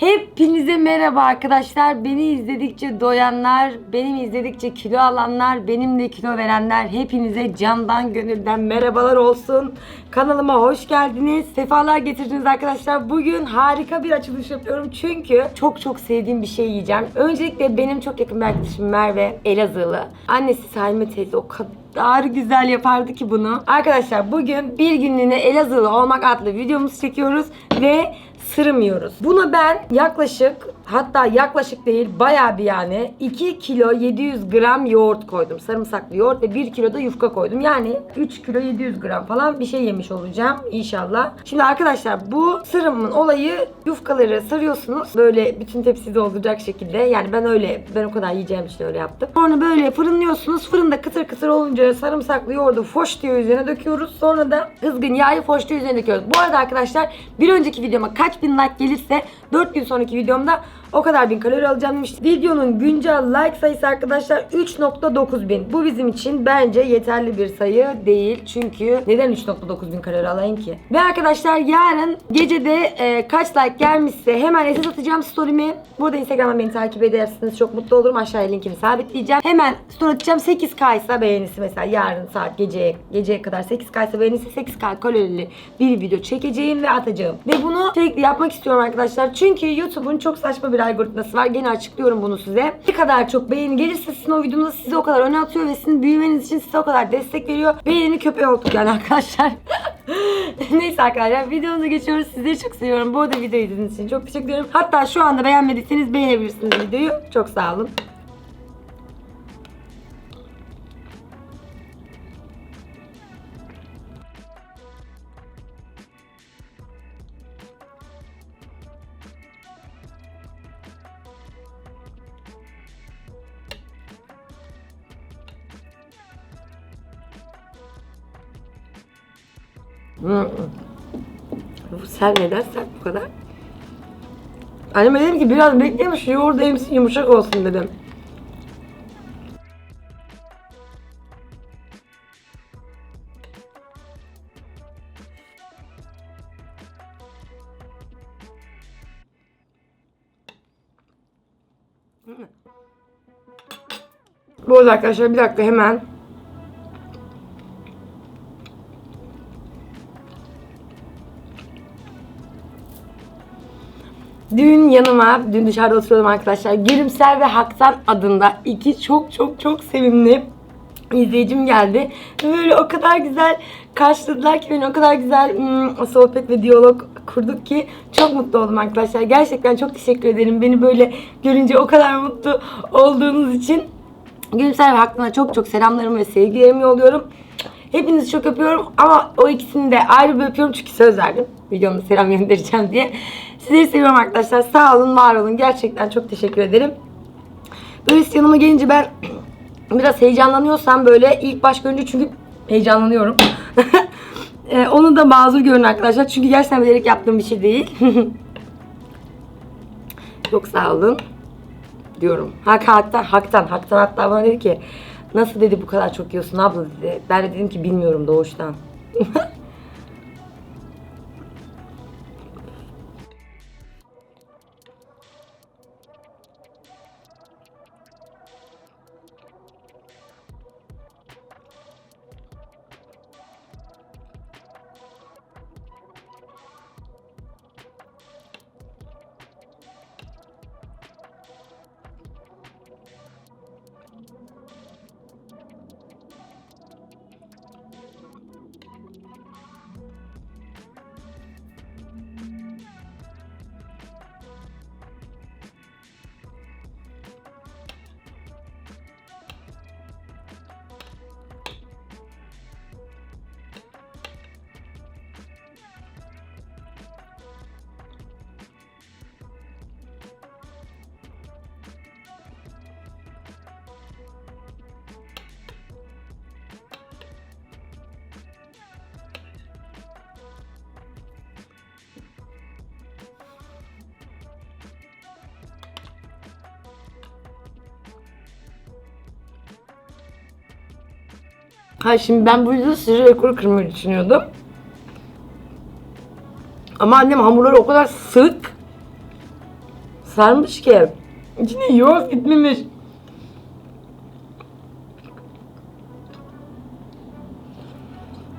Hepinize merhaba arkadaşlar. Beni izledikçe doyanlar, benim izledikçe kilo alanlar, benimle kilo verenler hepinize candan gönülden merhabalar olsun. Kanalıma hoş geldiniz. Sefalar getirdiniz arkadaşlar. Bugün harika bir açılış yapıyorum çünkü çok çok sevdiğim bir şey yiyeceğim. Öncelikle benim çok yakın bir arkadaşım Merve Elazığlı. Annesi Salime teyze o kadar güzel yapardı ki bunu. Arkadaşlar bugün bir günlüğüne Elazığlı olmak adlı videomuzu çekiyoruz ve sırmıyoruz. Buna ben yaklaşık hatta yaklaşık değil bayağı bir yani 2 kilo 700 gram yoğurt koydum. Sarımsaklı yoğurt ve 1 kilo da yufka koydum. Yani 3 kilo 700 gram falan bir şey yemiş olacağım inşallah. Şimdi arkadaşlar bu sırımın olayı yufkaları sarıyorsunuz. Böyle bütün tepsi dolduracak şekilde. Yani ben öyle ben o kadar yiyeceğim için öyle yaptım. Sonra böyle fırınlıyorsunuz. Fırında kıtır kıtır olunca sarımsaklı yoğurdu foş diye üzerine döküyoruz. Sonra da kızgın yağı foş diye üzerine döküyoruz. Bu arada arkadaşlar bir önceki videoma kaç bin like gelirse 4 gün sonraki videomda o kadar bin kalori alacağım demiştim. Videonun güncel like sayısı arkadaşlar 3.9 bin. Bu bizim için bence yeterli bir sayı değil. Çünkü neden 3.9 bin kalori alayım ki? Ve arkadaşlar yarın gecede e, kaç like gelmişse hemen SS atacağım story'mi. Burada Instagram'dan beni takip edersiniz. Çok mutlu olurum. Aşağıya linkini sabitleyeceğim. Hemen story atacağım. 8K ise beğenisi mesela yarın saat geceye geceye kadar 8K ise beğenisi 8K kalorili bir video çekeceğim ve atacağım. Ve bunu sürekli yapmak istiyorum arkadaşlar. Çünkü YouTube'un çok saçma bir algoritması var. Gene açıklıyorum bunu size. Ne kadar çok beğeni gelirse sizin o videonuzda sizi o kadar öne atıyor ve sizin büyümeniz için size o kadar destek veriyor. Beğeni köpeği olduk yani arkadaşlar. Neyse arkadaşlar videomuza geçiyoruz. Sizleri çok seviyorum. Bu arada videoyu izlediğiniz için çok teşekkür ederim. Hatta şu anda beğenmediyseniz beğenebilirsiniz videoyu. Çok sağ olun. Sen neden sert bu kadar? Anneme dedim ki biraz beklemiş yoğurdu emsin yumuşak olsun dedim. Bu arada arkadaşlar bir dakika hemen Dün yanıma, dün dışarıda oturuyordum arkadaşlar. Gülümser ve Haktan adında iki çok çok çok sevimli izleyicim geldi. Böyle o kadar güzel karşıladılar ki beni o kadar güzel hmm, sohbet ve diyalog kurduk ki çok mutlu oldum arkadaşlar. Gerçekten çok teşekkür ederim. Beni böyle görünce o kadar mutlu olduğunuz için. Gülümser ve Haktan'a çok çok selamlarımı ve sevgilerimi yolluyorum. Hepinizi çok öpüyorum ama o ikisini de ayrı bir öpüyorum çünkü söz verdim. Videomda selam göndereceğim diye. Sizleri seviyorum arkadaşlar. Sağ olun, var olun. Gerçekten çok teşekkür ederim. Böyle yanıma gelince ben biraz heyecanlanıyorsam böyle ilk baş görünce çünkü heyecanlanıyorum. Ee, onu da mazur görün arkadaşlar. Çünkü gerçekten bilerek yaptığım bir şey değil. çok sağ olun diyorum. Hak, haktan, haktan, haktan hatta bana dedi ki nasıl dedi bu kadar çok yiyorsun abla dedi. Ben de dedim ki bilmiyorum doğuştan. Ha şimdi ben bu yüzden sürü rekoru kırmayı düşünüyordum. Ama annem hamurları o kadar sık sarmış ki. İçine yoğurt gitmemiş.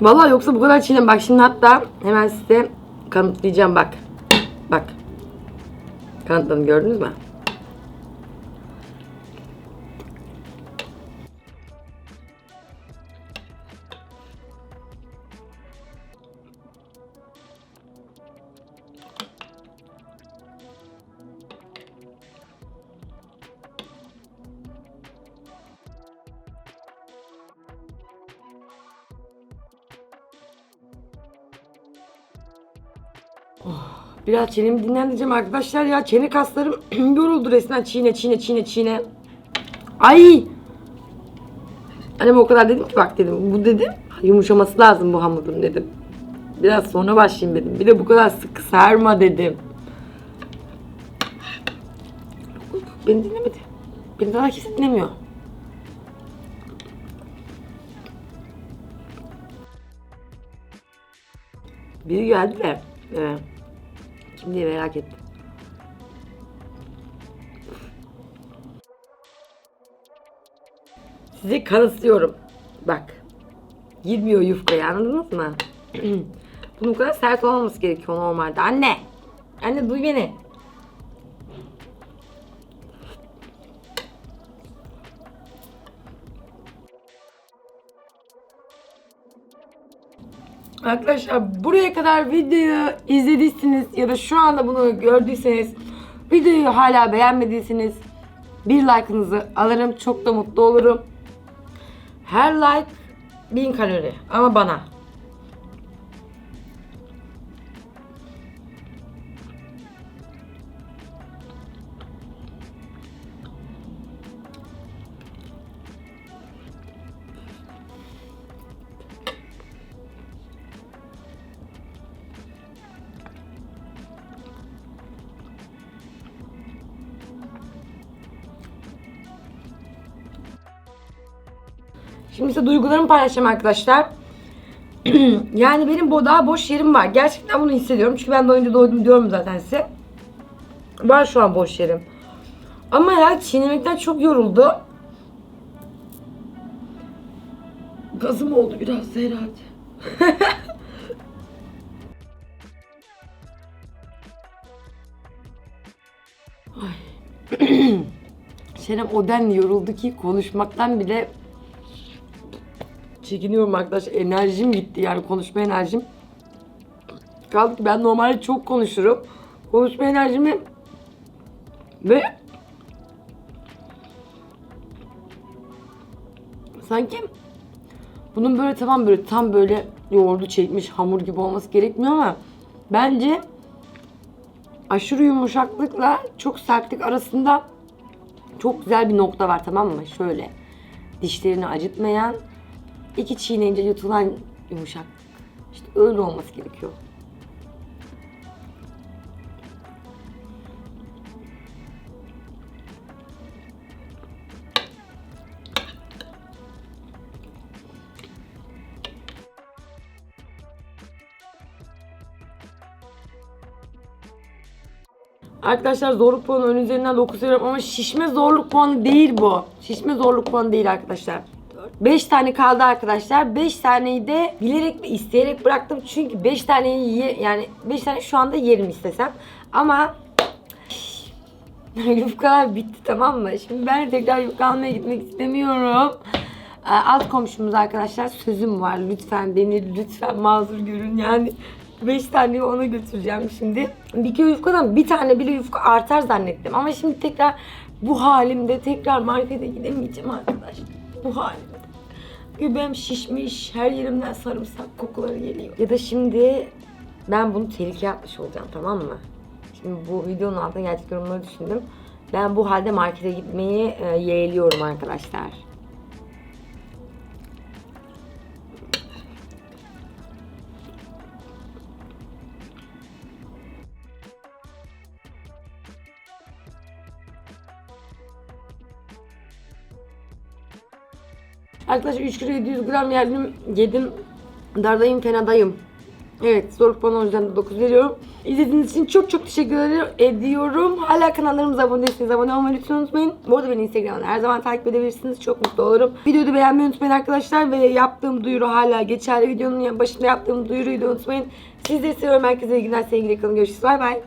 Vallahi yoksa bu kadar çiğnem. Bak şimdi hatta hemen size kanıtlayacağım bak. Bak. Kanıtladım gördünüz mü? Biraz çenemi dinlendireceğim arkadaşlar ya. Çene kaslarım yoruldu resmen. Çiğne çiğne çiğne çiğne. Ay! Anneme o kadar dedim ki bak dedim. Bu dedim yumuşaması lazım bu hamurun dedim. Biraz sonra başlayayım dedim. Bir de bu kadar sıkı sarma dedim. Beni dinlemedi. Beni daha kimse dinlemiyor. Biri geldi de. Evet. Kim diye merak ettim. Size kanıtlıyorum. Bak. Girmiyor yufkaya anladınız mı? Bunun bu kadar sert olmaması gerekiyor normalde. Anne! Anne duy beni. Arkadaşlar buraya kadar videoyu izlediyseniz ya da şu anda bunu gördüyseniz videoyu hala beğenmediyseniz bir like'ınızı alırım. Çok da mutlu olurum. Her like 1000 kalori ama bana. Şimdi size duygularımı paylaşacağım arkadaşlar. yani benim bu daha boş yerim var. Gerçekten bunu hissediyorum. Çünkü ben doyunca doydum diyorum zaten size. Var şu an boş yerim. Ama ya çiğnemekten çok yoruldu. Gazım oldu biraz herhalde. Ay. Şenem o denli yoruldu ki konuşmaktan bile çekiniyorum arkadaş. Enerjim gitti yani konuşma enerjim. Kaldı ki ben normalde çok konuşurum. Konuşma enerjimi ve sanki bunun böyle tamam böyle tam böyle yoğurdu çekmiş hamur gibi olması gerekmiyor ama bence aşırı yumuşaklıkla çok sertlik arasında çok güzel bir nokta var tamam mı? Şöyle dişlerini acıtmayan iki çiğneyince yutulan yumuşaklık. İşte öyle olması gerekiyor. Arkadaşlar zorluk puanı ön üzerinden 9 veriyorum ama şişme zorluk puanı değil bu. Şişme zorluk puanı değil arkadaşlar. 5 tane kaldı arkadaşlar. 5 taneyi de bilerek ve isteyerek bıraktım. Çünkü 5 taneyi ye, yani 5 tane şu anda yerim istesem. Ama yufkalar bitti tamam mı? Şimdi ben tekrar yufka almaya gitmek istemiyorum. Ee, Alt komşumuz arkadaşlar sözüm var. Lütfen beni lütfen mazur görün yani. 5 taneyi ona götüreceğim şimdi. Bir kilo yufkadan bir tane bile yufka artar zannettim. Ama şimdi tekrar bu halimde tekrar markete gidemeyeceğim arkadaşlar. Bu halimde. Göbeğim şişmiş, her yerimden sarımsak kokuları geliyor. Ya da şimdi ben bunu tehlikeye atmış olacağım tamam mı? Şimdi bu videonun altına gerçek yorumları düşündüm. Ben bu halde markete gitmeyi e, yeğliyorum arkadaşlar. Arkadaşlar 3 kilo 700 gram yedim. Yedim. Dardayım fenadayım. Evet zor puan o yüzden de 9 veriyorum. İzlediğiniz için çok çok teşekkür ediyorum. Hala kanallarımıza abone değilseniz abone olmayı lütfen unutmayın. Bu arada beni Instagram'dan her zaman takip edebilirsiniz. Çok mutlu olurum. Videoyu beğenmeyi unutmayın arkadaşlar. Ve yaptığım duyuru hala geçerli. Videonun başında yaptığım duyuruyu da unutmayın. Sizleri seviyorum. Herkese iyi günler. Sevgiyle kalın. Görüşürüz. Bay bay.